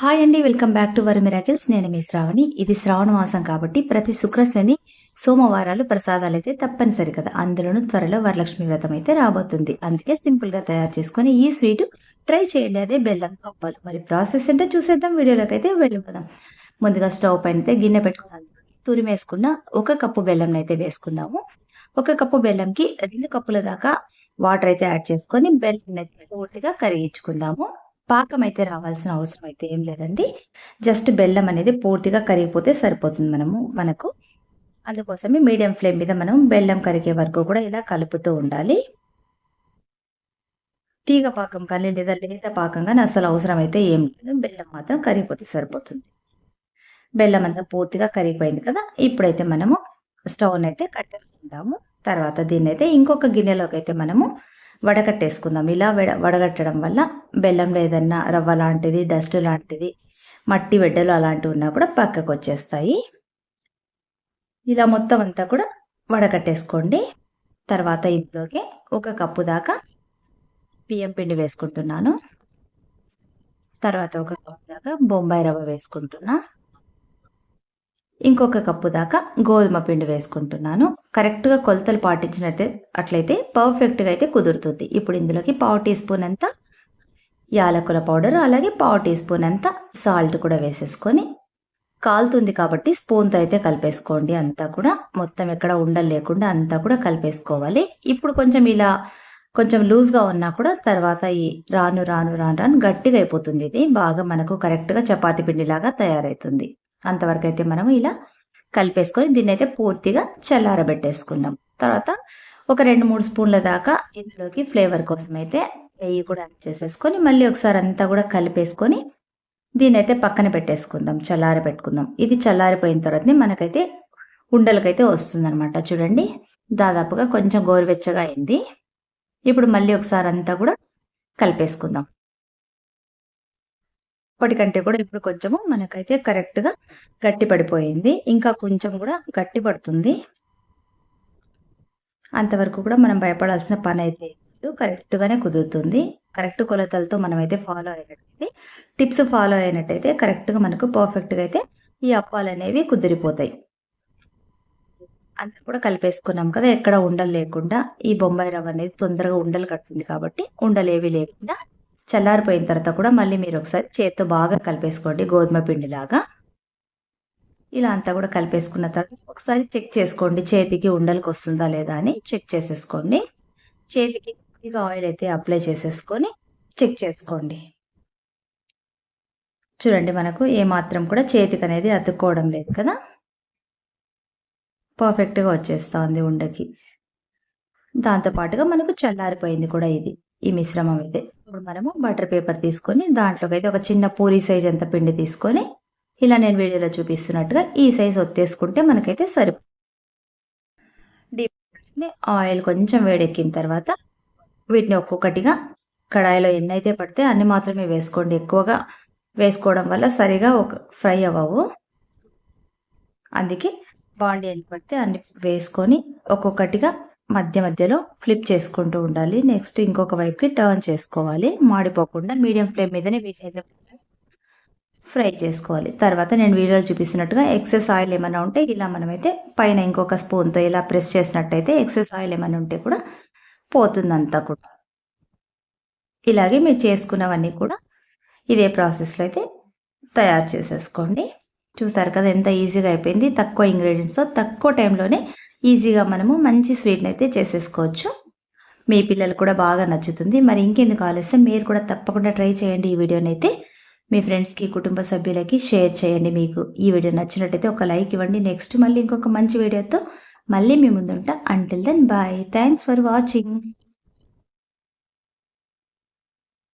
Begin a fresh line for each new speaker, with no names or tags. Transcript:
Hi అండి welcome back to our miracles నేను మీ శ్రావణి. ఇది శ్రావణ మాసం కాబట్టి ప్రతి శుక్ర శని సోమవారాలు ప్రసాదాలు అయితే తప్పనిసరి కదా. అందులోనూ త్వరలో వరలక్ష్మి వ్రతం అయితే రాబోతుంది. అందుకే సింపుల్గా తయారు చేసుకొని ఈ స్వీట్ ట్రై చేయండి. అదే బెల్లం పప్పాలు మరి ప్రాసెస్ అంటే చూసేద్దాం. వీడియోలోకి అయితే వెళ్ళిపోదాం. ముందుగా స్టవ్ పైన అయితే గిన్నె పెట్టుకున్నాను తురిమేసుకున్న ఒక కప్పు బెల్లం అయితే వేసుకుందాము. ఒక కప్పు బెల్లంకి రెండు కప్పుల దాకా వాటర్ అయితే యాడ్ చేసుకొని బెల్లం అయితే పూర్తిగా కరిగించుకుందాము. పాకం అయితే రావాల్సిన అవసరం అయితే ఏం లేదండి. జస్ట్ బెల్లం అనేది పూర్తిగా కరిగిపోతే సరిపోతుంది మనము మనకు. అందుకోసమే మీడియం ఫ్లేమ్ మీద మనం బెల్లం కరిగే వరకు కూడా ఇలా కలుపుతూ ఉండాలి. తీగ పాకం కానీ లేదా లేత పాకం కానీ అసలు అవసరం అయితే ఏం లేదు. బెల్లం మాత్రం కరిగిపోతే సరిపోతుంది. బెల్లం అంతా పూర్తిగా కరిగిపోయింది కదా ఇప్పుడైతే మనము స్టవ్ని అయితే కట్టేసుకుందాము. తర్వాత దీన్ని అయితే ఇంకొక గిన్నెలోకి అయితే మనము వడగట్టేసుకుందాం. ఇలా వడ వడగట్టడం వల్ల బెల్లంలో ఏదన్నా రవ్వ లాంటిది డస్ట్ లాంటిది మట్టి వెడ్డలు అలాంటివి ఉన్నా కూడా పక్కకు వచ్చేస్తాయి ఇలా మొత్తం అంతా కూడా వడగట్టేసుకోండి. తర్వాత ఇందులోకి ఒక కప్పు దాకా బియ్యం పిండి వేసుకుంటున్నాను. తర్వాత ఒక కప్పు దాకా బొంబాయి రవ్వ వేసుకుంటున్నా. ఇంకొక కప్పు దాకా గోధుమ పిండి వేసుకుంటున్నాను. కరెక్ట్గా కొలతలు పాటించినట్టే అట్లయితే పర్ఫెక్ట్గా అయితే కుదురుతుంది. ఇప్పుడు ఇందులోకి పావు టీ స్పూన్ అంత యాలకుల పౌడర్ అలాగే పావు టీ స్పూన్ అంత సాల్ట్ కూడా వేసేసుకొని కాలుతుంది కాబట్టి స్పూన్తో అయితే కలిపేసుకోండి. అంతా కూడా మొత్తం ఎక్కడ ఉండలు లేకుండా అంతా కూడా కలిపేసుకోవాలి. ఇప్పుడు కొంచెం ఇలా కొంచెం లూజ్గా ఉన్నా కూడా తర్వాత ఈ రాను రాను రాను రాను గట్టిగా అయిపోతుంది ఇది. బాగా మనకు కరెక్ట్గా చపాతి పిండిలాగా తయారవుతుంది. అంతవరకు అయితే మనం ఇలా కలిపేసుకొని దీన్ని అయితే పూర్తిగా చల్లారబెట్టేసుకుందాం. తర్వాత ఒక రెండు మూడు స్పూన్ల దాకా ఇందులోకి ఫ్లేవర్ కోసం అయితే నెయ్యి కూడా యాడ్ చేసేసుకొని మళ్ళీ ఒకసారి అంతా కూడా కలిపేసుకొని దీన్ని అయితే పక్కన పెట్టేసుకుందాం చల్లార పెట్టుకుందాం. ఇది చల్లారిపోయిన తర్వాత మనకైతే ఉండలకైతే వస్తుంది అనమాట చూడండి దాదాపుగా కొంచెం గోరువెచ్చగా అయింది. ఇప్పుడు మళ్ళీ ఒకసారి అంతా కూడా కలిపేసుకుందాం. అప్పటికంటే కూడా ఇప్పుడు కొంచెము మనకైతే కరెక్ట్గా గట్టి పడిపోయింది. ఇంకా కొంచెం కూడా గట్టి పడుతుంది. అంతవరకు కూడా మనం భయపడాల్సిన పని అయితే కరెక్ట్గానే కుదురుతుంది. కరెక్ట్ కొలతలతో మనం అయితే ఫాలో అయినట్టయితే టిప్స్ ఫాలో అయినట్టయితే కరెక్ట్గా మనకు పర్ఫెక్ట్గా అయితే ఈ అప్పాలు అనేవి కుదిరిపోతాయి. అంత కూడా కలిపేసుకున్నాం కదా ఎక్కడ ఉండలు లేకుండా ఈ బొంబాయి రవ్వ అనేది తొందరగా ఉండలు కడుతుంది కాబట్టి ఉండలేవి లేకుండా చల్లారిపోయిన తర్వాత కూడా మళ్ళీ మీరు ఒకసారి చేత్తో బాగా కలిపేసుకోండి గోధుమ పిండిలాగా. ఇలా అంతా కూడా కలిపేసుకున్న తర్వాత ఒకసారి చెక్ చేసుకోండి చేతికి ఉండలకు వస్తుందా లేదా అని చెక్ చేసేసుకోండి. చేతికి కొద్దిగా ఆయిల్ అయితే అప్లై చేసేసుకొని చెక్ చేసుకోండి. చూడండి మనకు ఏమాత్రం కూడా చేతికి అనేది అతుక్కోవడం లేదు కదా. పర్ఫెక్ట్గా వచ్చేస్తూ ఉంది ఉండకి దాంతోపాటుగా మనకు చల్లారిపోయింది కూడా ఇది ఈ మిశ్రమం అయితే. ఇప్పుడు మనము బటర్ పేపర్ తీసుకొని దాంట్లోకి అయితే ఒక చిన్న పూరి సైజ్ అంత పిండి తీసుకొని ఇలా నేను వీడియోలో చూపిస్తున్నట్టుగా ఈ సైజ్ ఒత్తేసుకుంటే మనకైతే సరి డీప్ ఆయిల్ కొంచెం వేడెక్కిన తర్వాత వీటిని ఒక్కొక్కటిగా కడాయిలో ఎన్ని అయితే పడితే అన్ని మాత్రమే వేసుకోండి. ఎక్కువగా వేసుకోవడం వల్ల సరిగా ఒక ఫ్రై అవ్వవు. అందుకే బాండీ ఎన్ని పడితే అన్ని వేసుకొని ఒక్కొక్కటిగా మధ్య మధ్యలో ఫ్లిప్ చేసుకుంటూ ఉండాలి. నెక్స్ట్ ఇంకొక వైపుకి టర్న్ చేసుకోవాలి. మాడిపోకుండా మీడియం ఫ్లేమ్ మీదనే వీటిని ఫ్రై చేసుకోవాలి. తర్వాత నేను వీడియోలో చూపిస్తున్నట్టుగా ఎక్సెస్ ఆయిల్ ఏమైనా ఉంటే ఇలా మనమైతే పైన ఇంకొక స్పూన్తో ఇలా ప్రెస్ చేసినట్టయితే ఎక్సెస్ ఆయిల్ ఏమైనా ఉంటే కూడా పోతుంది కూడా. ఇలాగే మీరు చేసుకున్నవన్నీ కూడా ఇదే ప్రాసెస్లో అయితే తయారు చేసేసుకోండి. చూసారు కదా ఎంత ఈజీగా అయిపోయింది. తక్కువ ఇంగ్రీడియంట్స్తో తక్కువ టైంలోనే ఈజీగా మనము మంచి స్వీట్ని అయితే చేసేసుకోవచ్చు. మీ పిల్లలు కూడా బాగా నచ్చుతుంది. మరి ఇంకెందుకు ఆలస్యం? మీరు కూడా తప్పకుండా ట్రై చేయండి ఈ వీడియోని అయితే. మీ ఫ్రెండ్స్కి కుటుంబ సభ్యులకి షేర్ చేయండి మీకు. ఈ వీడియో నచ్చినట్టయితే ఒక లైక్ ఇవ్వండి. నెక్స్ట్ మళ్ళీ ఇంకొక మంచి వీడియోతో మళ్ళీ మీ ముందుంటా. Until then bye thanks for watching